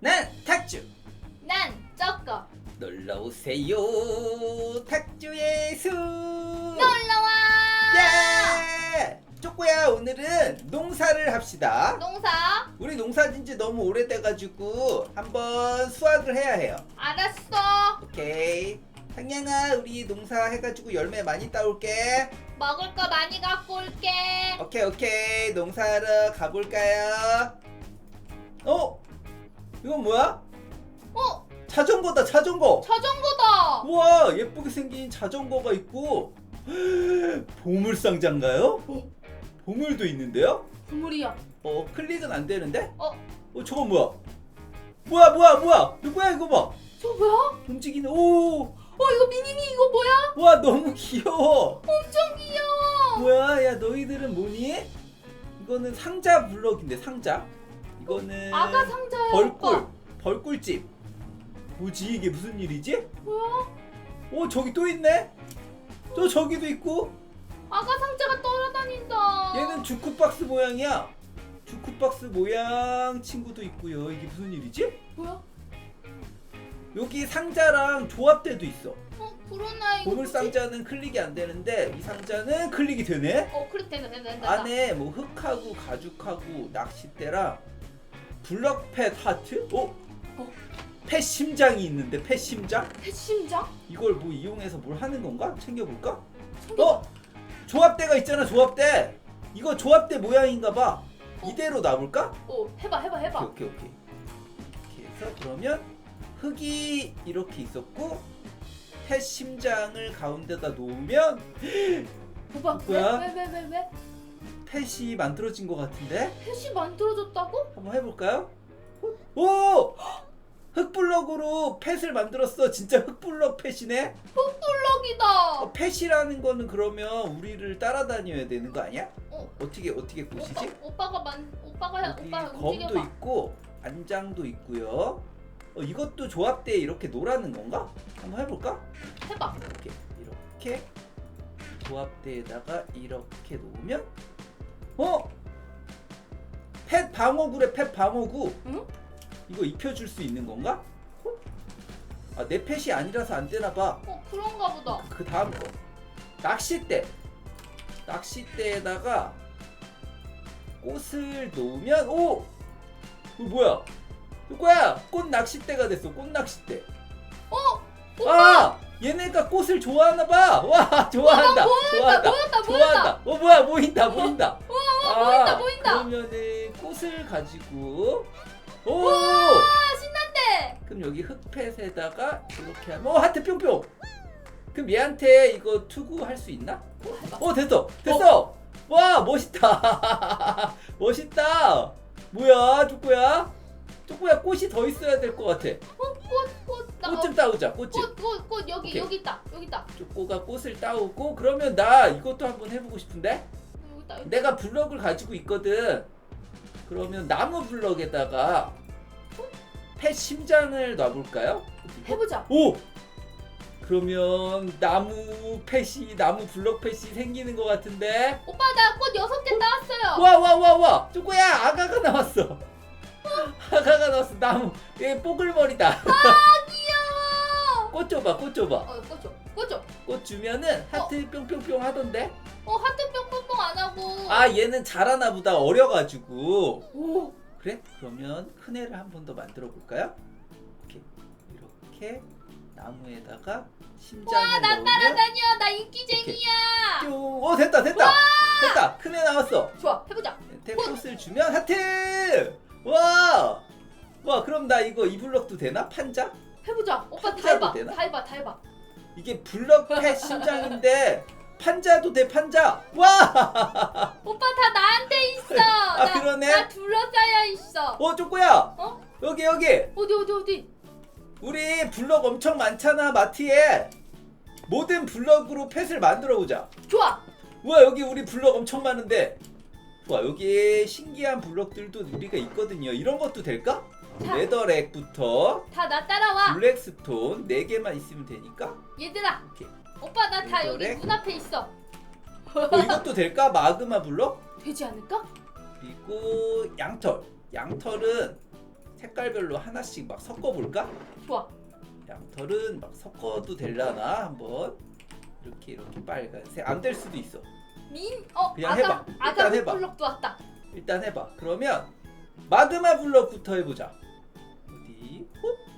난 탁주. 난 쪼꼬 놀러 오세요 탁주의 숲 놀러와. 예! 쪼꼬야 오늘은 농사를 합시다. 농사? 우리 농사 진 지 너무 오래돼가지고 한번 수확을 해야 해요. 알았어. 오케이. 상냥아 우리 농사 해가지고 열매 많이 따올게. 먹을 거 많이 갖고 올게. 오케이 오케이. 농사하러 가볼까요? 어? 이건 뭐야? 어 자전거다 자전거 자전거다 우와 예쁘게 생긴 자전거가 있고 보물 상자인가요? 어. 보물도 있는데요? 국물이야 어 클릭은 안 되는데? 어? 어 저건 뭐야? 뭐야 뭐야 뭐야 누구야 이거 봐 저 뭐야? 움직이는 오와 어 이거 미니미 이거 뭐야? 너무 귀여워 엄청 귀여워 뭐야 야 너희들은 뭐니? 이거는 상자 블럭인데 상자 이거는 아가 상자야 벌꿀 오빠. 벌꿀집 뭐지 이게 무슨 일이지? 뭐야? 오 저기 또 있네 또 저기도 있고 아가 상자가 떠다닌다 얘는 주크박스 모양이야 주크박스 모양 친구도 있고요 이게 무슨 일이지? 뭐야? 여기 상자랑 조합대도 있어 어 그러나 이거 보물 뭐지? 상자는 클릭이 안 되는데 이 상자는 클릭이 되네 어 클릭 된다 된다 된다 안에 뭐 흙하고 가죽하고 낚싯대랑 블럭펫 하트? 어? 어? 펫 심장이 있는데 펫 심장? 배심장? 이걸 뭐 이용해서 뭘 하는 건가? 챙겨볼까? 챙겨- 어? 조합대가 있잖아 조합대 이거 조합대 모양인가 봐 어? 이대로 놔볼까? 어 해봐 해봐 해봐 오케이 오케이 오케이 이렇게 해서 그러면 흙이 이렇게 있었고 펫 심장을 가운데다 놓으면 봐봐 뭐야? 왜왜 왜 왜 왜? 펫이 만들어진 것 같은데 펫이 만들어졌다고? 한번 해볼까요? 오! 흙블럭으로 펫을 만들었어 진짜 흙블럭 펫이네 흑블럭이다 어, 펫이라는 거는 그러면 우리를 따라다녀야 되는 거 아니야? 어 어떻게 어떻게 꼬시지? 오빠, 오빠가 만 오빠가 여기 오빠 검도 움직여봐. 있고 안장도 있고요. 어, 이것도 조합대에 이렇게 놓라는 건가? 한번 해볼까? 해봐. 이렇게 이렇게 조합대에다가 이렇게 놓으면 어? 펫 방어구래 펫 방어구. 응? 이거 입혀줄 수 있는 건가? 어? 아내 펫이 아니라서 안 되나 봐. 어 그런가 보다. 그 다음 거 낚싯대 낚싯대에다가 꽃을 놓으면 오 이거 뭐야 이거야 꽃 낚싯대가 됐어 꽃 낚싯대 어아 얘네가 꽃을 좋아하나 봐 와 좋아한다 보였다 좋아한다 보였다 보였다. 좋아한다 어 뭐야 보인다 보인다 와 아, 보인다 보인다. 그러면은 꽃을 가지고 오! 아 신난데. 그럼 여기 흙펫에다가 이렇게 하면 어 하트 뿅뿅! 그럼 얘한테 이거 투구 할 수 있나? 어, 해봐. 어 됐어. 됐어. 와 멋있다. 멋있다. 뭐야 쪼꼬야? 쪼꼬야 꽃이 더 있어야 될 것 같아. 꽃꽃 꽃좀 따오자 꽃 좀. 꽃꽃꽃 여기 오케이. 여기 있다 여기 있다. 쪼꼬가 꽃을 따오고 그러면 나 이것도 한번 해보고 싶은데 있다. 내가 블럭을 가지고 있거든 그러면 나무 블럭에다가 펫 심장을 놔볼까요? 해보자. 오! 그러면 나무 펫이 나무 블럭 펫이 생기는 것 같은데 오빠 나 꽃 여섯 개 따왔어요. 와 와 와와 쪼꼬야 아가가 나왔어 아가가 나왔어 나무 얘 뽀글머리다 꽃 줘봐 꽃 줘봐 어꽃 줘. 꽃 줘. 꽃 주면은 하트 뿅뿅뿅 하던데 어 하트 뿅뿅뿅 안 하고. 아 얘는 잘하나 보다 어려가지고 오. 그래? 그러면 큰 애를 한 번 더 만들어 볼까요? 이렇게 이렇게 나무에다가 심장을 와나 넣으면 따라다녀. 나 인기쟁이야. 뿅! 어 됐다 됐다 됐다 큰 애 나왔어 좋아 해보자. 테 꽃을 주면 하트 와! 와 그럼 나 이거 이 블럭도 되나? 판자? 해보자. 오빠 다 해봐. 되나? 다 해봐. 다 해봐. 이게 블럭 펫 심장인데 판자도 돼 판자 와! 오빠 다 나한테 있어. 아, 나, 그러네. 나 둘러싸여 있어. 어 쪼꼬야 어? 여기 여기 어디 어디 어디? 우리 블럭 엄청 많잖아 마트에 모든 블럭으로 펫을 만들어 보자 좋아. 우와 여기 우리 블럭 엄청 많은데 와 여기 신기한 블럭들도 우리가 있거든요 이런 것도 될까? 자. 레더렉부터 다 나 따라와. 블랙스톤 4개만 있으면 되니까 얘들아. 오케이. 오빠 나 다 여기? 문 앞에 있어. 어, 이것도 될까? 마그마 블럭? 되지 않을까? 그리고 양털 양털은 색깔 색깔별로 하나씩 막 섞어볼까? 좋아. 양털은 막 섞어도 될라나 한번 이렇게 이렇게 빨간색 안 될 수도 있어 민, 어, 그냥 해봐. 아가 일단 해봐. 블록도 왔다. 일단 해봐 그러면 마그마 블럭부터 해보자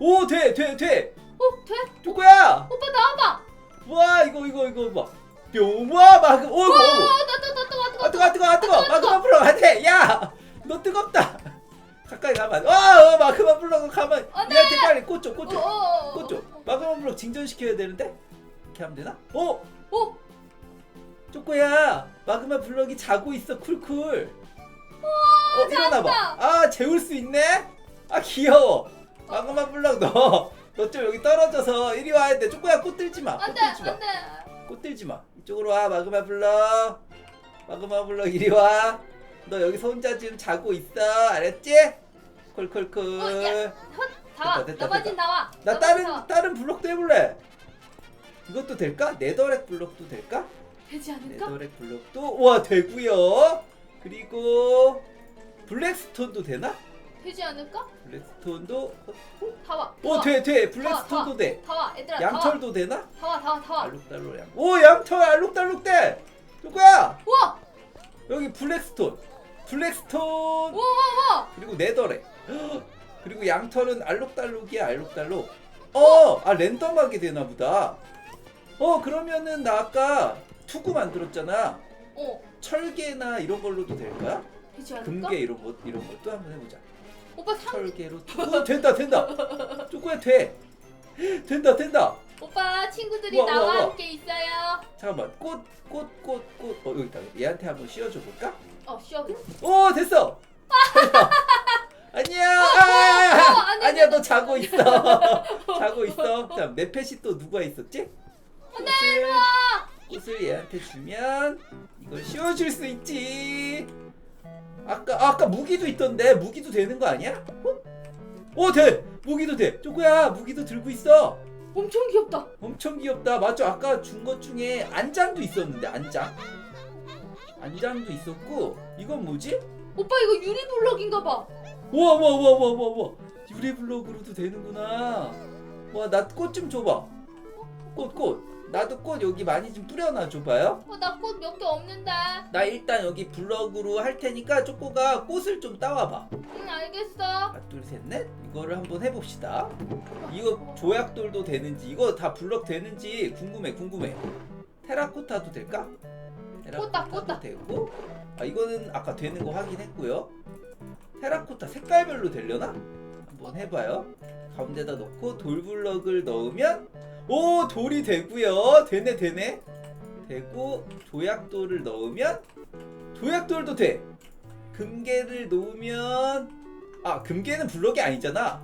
오 돼 돼 돼. 어, 돼? 누구야? 오빠 나와봐. 와 이거 이거 이거 봐 뿅와 마그 오고 오고 어, 나, 나, 나, 나, 나, 나, 아 뜨거 아 뜨거 아 뜨거. 마그마 블럭 안돼. 야 너 뜨겁다. 가까이 가면 와 어, 마그마 블럭 가면 안 돼! 얘한테 빨리 꽂죠 어, 꽂죠 어, 어, 어. 꽂죠 마그마 블럭 진전시켜야 되는데? 이렇게 하면 되나? 어 어, 쪼꼬야 마그마 블럭이 자고 있어 쿨쿨. 어 일어나봐. 아 재울 수 있네? 아 귀여워 마그마 블럭 너 너 좀 여기 떨어져서 이리 와야 돼 쪼꼬야 꽃 들지 마 꽃 안 돼, 들지 안 돼. 마꽃 들지 마 이쪽으로 와 마그마 블럭 마그마 블럭 이리 와 너 여기서 혼자 지금 자고 있어 알았지 콜콜콜 어, 야. 나와. 됐다, 됐다, 너바진 됐다. 나와. 나 다른 나와. 다른 블럭도 해볼래 이것도 될까 네더렉 블럭도 될까 되지 않을까? 네더렉 블럭도 와 되고요. 그리고 블랙스톤도 되나? 되지 않을까? 블랙스톤도 다 와. 오 돼 돼. 블랙스톤도 돼. 다 와, 얘들아. 양털도 되나? 다 와, 다 와, 다 와. 알록달록 양. 오 양털 알록달록 돼. 누구야? 우와, 여기 블랙스톤. 블랙스톤 우와, 우와, 우와. 그리고 네더렉. 헉, 그리고 양털은 알록달록이야 알록달록. 어, 아 랜덤하게 되나 보다. 어 그러면은 나 아까 투구 만들었잖아. 어, 철개나 이런 걸로도 될까? 되지 않을까? 금괴 이런 것 이런 것도 한번 해보자. 오빠 상, 철개로 오, 된다 된다. 쪼꼬야 돼. 된다 된다. 오빠 친구들이 우와, 우와, 나와 우와. 함께 있어요. 잠깐만 꽃 꽃 꽃 꽃. 어 여기 있다. 얘한테 한번 씌워줘 볼까? 어, 쉬어게. 오 됐어. 됐어. 안녕. 아, 어, 안 돼, 아니야. 너 자고 있어. 자고 있어. 자 내 펫이 또 누가 있었지? 꽃을 꽃을 얘한테 주면 이걸 씌워줄 수 있지. 아까 아, 아까 무기도 있던데 무기도 되는 거 아니야? 어? 오 돼. 무기도 돼. 쪼꼬야 무기도 들고 있어. 엄청 귀엽다. 엄청 귀엽다. 맞죠? 아까 준 것 중에 안장도 있었는데 안장. 안장도 있었고 이건 뭐지? 오빠 이거 유리 블럭인가 봐. 우와 우와 우와 우와 우와 우와 유리 블록으로도 되는구나. 와 나 꽃 좀 줘봐. 꽃 꽃. 나도 꽃 여기 많이 좀 뿌려놔 줘봐요. 어, 나 꽃 몇 개 없는데. 나 일단 여기 블럭으로 할 테니까 쪼꼬가 꽃을 좀 따와봐. 응, 알겠어. 하나 둘셋넷 이거를 한번 해봅시다. 이거 조약돌도 되는지 이거 다 블럭 되는지 궁금해 궁금해. 테라코타도 될까? 꽃다, 꽃다. 되고 아 이거는 아까 되는 거 확인했고요. 테라코타 색깔별로 되려나? 한번 해봐요. 가운데다 넣고 돌블럭을 넣으면 오 돌이 되고요. 되네 되네. 되고 조약돌을 넣으면 조약돌도 돼. 금괴를 놓으면 아 금괴는 블럭이 아니잖아.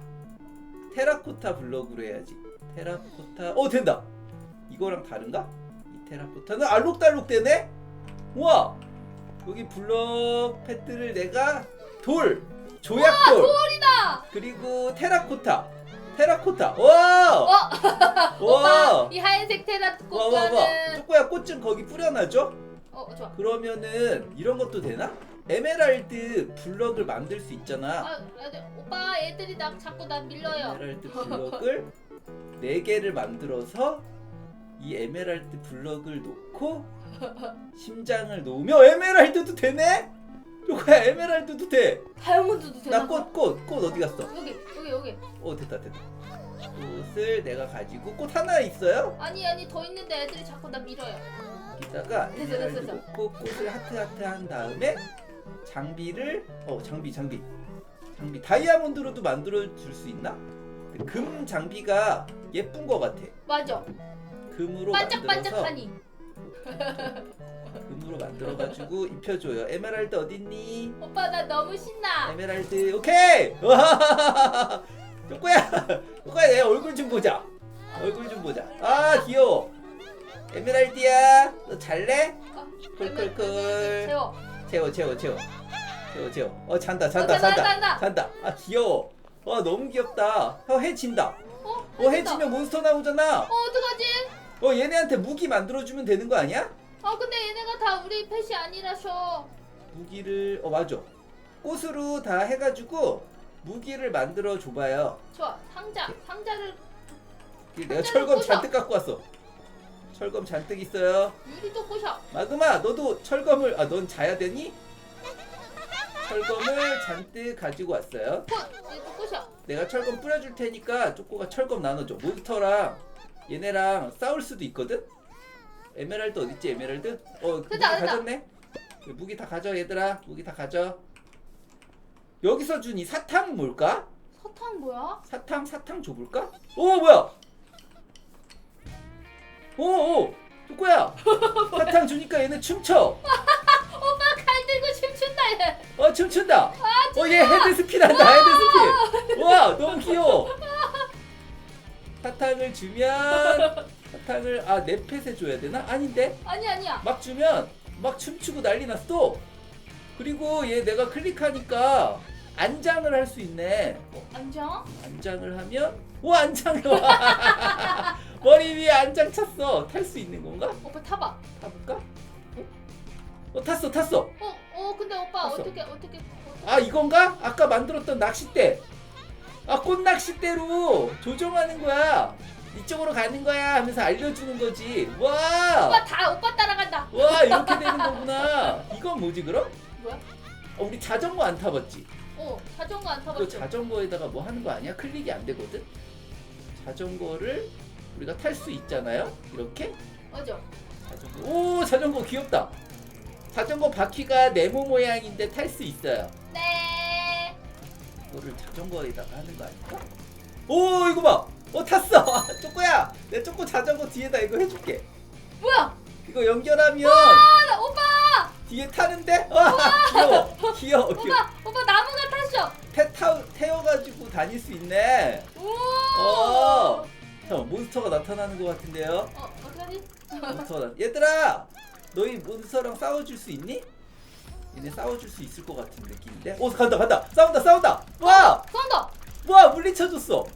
테라코타 블럭으로 해야지. 테라코타 어 된다. 이거랑 다른가? 이 테라코타는 알록달록 되네. 우와 여기 블럭 패드를 내가 돌 조약돌 돌이다. 그리고 테라코타 테라코타 와 어, 와 오빠 이 하얀색 테라 와, 와, 와. 꽃과는 쪼꼬야 꽃 좀 거기 뿌려놔줘. 어, 좋아. 그러면은 이런 것도 되나? 에메랄드 블럭을 만들 수 있잖아. 아, 아, 네. 오빠 애들이 나 자꾸 나 밀려요. 에메랄드 블럭을 네 개를 만들어서 이 에메랄드 블럭을 놓고 심장을 놓으면 에메랄드도 되네? 쪼꼬야 에메랄드도 돼. 다이아몬드도 되나? 나 꽃 꽃 꽃 어디 갔어? 여기 여기 여기. 어 됐다 됐다. 꽃을 내가 가지고 꽃 하나 있어요? 아니 아니 더 있는데 애들이 자꾸 나 밀어요. 여기다가 됐어, 에메랄드 됐어, 됐어. 놓고 꽃을 하트 하트 한 다음에 장비를 어 장비 장비 장비 다이아몬드로도 만들어 줄 수 있나? 근데 금 장비가 예쁜 거 같아. 맞아. 금으로 만들어서 반짝반짝하니. 금으로 만들어 가지고 입혀줘요. 에메랄드 어딨니? 오빠 나 너무 신나. 에메랄드 오케이. 와 쪼꼬야 쪼꼬야 내 얼굴 좀 보자. 얼굴 좀 보자. 아 귀여워. 에메랄드야 너 잘래? 어, 콜콜콜. 채워. 채워 채워 채워 채워 채워 어 잔다 잔다 어, 잔다, 잔다 잔다. 잔다 아 귀여워 와 너무 귀엽다 형 해진다 어? 어 해지면 몬스터 나오잖아 어 어떡하지? 어 얘네한테 무기 만들어주면 되는 거 아니야? 어 근데 얘네가 다 우리 펫이 아니라서. 무기를 어 맞아 꽃으로 다 해가지고 무기를 만들어 줘봐요. 좋아. 상자. 상자를 내가 상자를 철검 부숴. 잔뜩 갖고 왔어. 철검 잔뜩 있어요. 유리도 부셔. 마그마, 너도 철검을 아, 넌 자야 되니? 철검을 잔뜩 가지고 왔어요. 굿. 얘도 부셔. 내가 철검 뿌려줄 테니까 쪼꼬가 철검 나눠줘. 몬스터랑 얘네랑 싸울 수도 있거든. 에메랄드 어딨지? 에메랄드? 어, 무기 됐다, 됐다. 가졌네. 무기 다 가져, 얘들아. 무기 다 가져. 여기서 준 이 사탕 뭘까? 사탕 뭐야? 사탕 사탕 줘볼까? 오 뭐야? 오오 쪼꼬야. 사탕 주니까 얘네 춤춰. 오빠 칼 들고 춤춘다 얘. 어 춤춘다. 아, 어얘 헤드 스핀 한다 헤드 스핀. 와 너무 귀여워. 사탕을 주면 사탕을 아 넷펫에 줘야 되나? 아닌데 아니 아니야. 막 주면 막 춤추고 난리 났어. 그리고 얘 내가 클릭하니까 안장을 할 수 있네. 어, 안녕? 안장을 하면 오 안장 머리 위에 안장 찼어. 탈 수 있는 건가? 오빠 타봐. 타볼까? 어? 어 탔어 탔어. 어, 어 근데 오빠 됐어. 어떻게 어떻게 어떻게- 아 이건가? 아까 만들었던 낚싯대. 아 꽃낚싯대로 조종하는 거야. 이쪽으로 가는 거야 하면서 알려주는 거지. 와. 오빠 다 오빠 따라간다. 와 이렇게 되는 거구나. 이건 뭐지 그럼? 뭐야? 어, 우리 자전거 안 타봤지? 어 자전거 안 이거 타봤죠? 자전거에다가 뭐 하는 거 아니야? 클릭이 안 되거든? 자전거를 우리가 탈 수 있잖아요? 이렇게? 맞아. 자전거. 오 자전거 귀엽다. 자전거 바퀴가 네모 모양인데 탈 수 있어요. 네. 이거를 자전거에다가 하는 거 아닐까? 오 이거 봐. 어 탔어. 쪼꼬야. 내 쪼꼬 자전거 뒤에다 이거 해줄게. 뭐야? 이거 연결하면 아, 나 오빠 뒤에 타는데? 와 귀여워. 귀여워. 귀여워. 오빠 오빠 나무가 탔어. 태 타, 태워가지고 다닐 수 있네. 오. 어. 몬스터가 나타나는 것 같은데요. 어 어떡하지? 몬스터가 나... 얘들아 너희 몬스터랑 싸워줄 수 있니? 얘네 싸워줄 수 있을 것 같은 느낌인데. 오 간다 간다 싸운다 싸운다. 와 쏜다. 와 물리쳐줬어.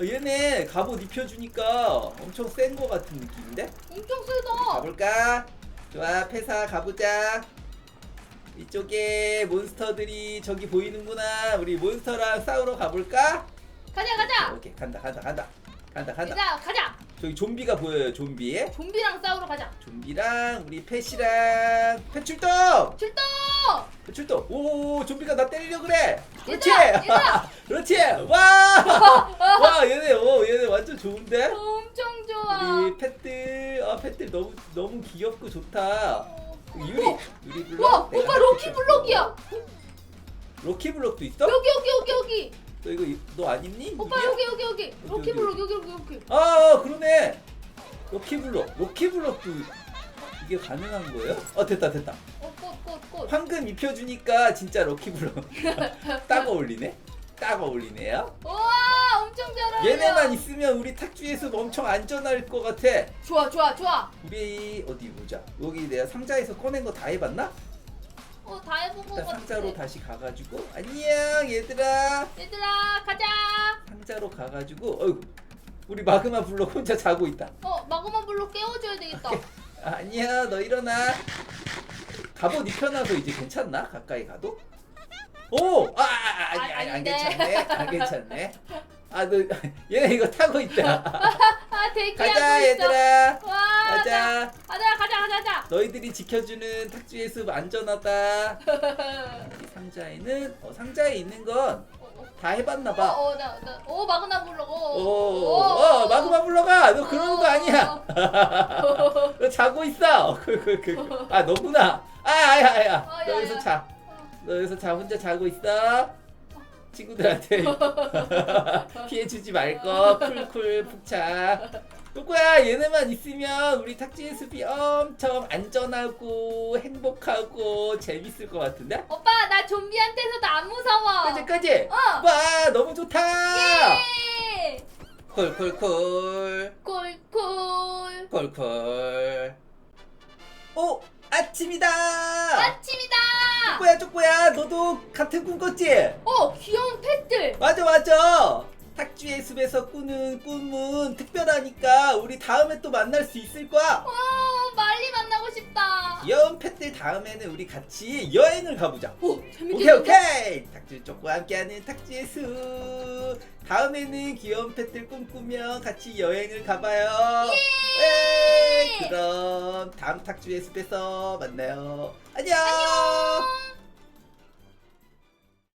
어, 얘네 갑옷 입혀주니까 엄청 센것 같은 느낌인데. 엄청 세다. 가볼까? 좋아 패사 가보자. 이쪽에 몬스터들이 저기 보이는구나. 우리 몬스터랑 싸우러 가볼까? 가자 가자. 오케이 간다 간다 간다 간다 간다. 가자 가자. 저기 좀비가 보여요 좀비. 좀비랑 싸우러 가자. 좀비랑 우리 펫이랑 펫 출동! 출동. 펫 출동! 오 좀비가 나 때리려 그래! 그렇지! 얘들아, 얘들아. 그렇지! 와! 와 얘네 오 얘네 완전 좋은데? 엄청 좋아. 우리 펫들 아 펫들 너무 너무 귀엽고 좋다. 어. 유리 어, 유리 블록. 와 내가 오빠 할게. 럭키 블록이야. 럭키 블록도 있어? 여기 여기 여기 여기. 너 이거 너안 입니? 오빠? 여기 여기 여기. 여기. 블록 여기 여기 여기. 아, 아 그러네. 럭키 블록 럭키 블록도 이게 가능한 거예요? 어 됐다 됐다. 어꽃꽃 꽃. 황금 입혀주니까 진짜 럭키블럭 딱 어울리네 딱 어울리네요 우와 엄청 잘 어울려. 얘네만 있으면 우리 탁주에서 엄청 안전할 것 같아 좋아 좋아 좋아. 우리 어디 보자 여기 내가 상자에서 꺼낸 거 다 해봤나? 어 다 해본 거 일단. 상자로 다시 가가지고 안녕 얘들아 얘들아 가자. 상자로 가가지고 어이구 우리 마그마 블럭 혼자 자고 있다 어 마그마 블록 깨워줘야 되겠다. 아, 안녕 너 일어나 갑옷 입혀놔서 이제 괜찮나? 가까이 가도? 오! 아, 아, 아 아니, 아니, 안 아닌데. 괜찮네 안 괜찮네 아너 얘네 이거 타고 있다 아 대기하고 가자 있어. 얘들아 와 가자. 가자 가자 가자. 너희들이 지켜주는 탁주의 숲 안전하다 이 상자에는 어, 상자에 있는 건 다 해봤나 봐 어어나나오 마그마 블록. 오. 오, 어, 마그마 불러가 너 그러는 거 아니야 어. 너 자고 있어 그, 그, 그. 아 너구나 아 아야 아야 어, 너 야, 여기서 야. 자 너 여기서 자 혼자 자고 있어 친구들한테 피해 주지 말거 쿨쿨 푹 자 누구야 얘네만 있으면 우리 탁지의 숲이 엄청 안전하고 행복하고 재밌을 것 같은데? 오빠 나 좀비한테서도 안 무서워. 그지 그지? 어. 와 너무 좋다 예. 콜콜콜 꿀꿀. 콜콜 오 아침이다 아침이다. 쪼꼬야 쪼꼬야 너도 같은 꿈 꿨지? 어 귀여운 펫들. 맞아 맞아 탁주의 숲에서 꾸는 꿈은 특별하니까 우리 다음에 또 만날 수 있을 거야 어 빨리 만나고 싶다. 귀여운 펫들 다음에는 우리 같이 여행을 가보자. 오 오케이 재밌겠는데? 오케이. 탁주 쪽과 함께하는 탁주의 수. 다음에는 귀여운 펫들 꿈꾸며 같이 여행을 가봐요. 예. 그럼 다음 탁주의 숲에서 만나요. 안녕.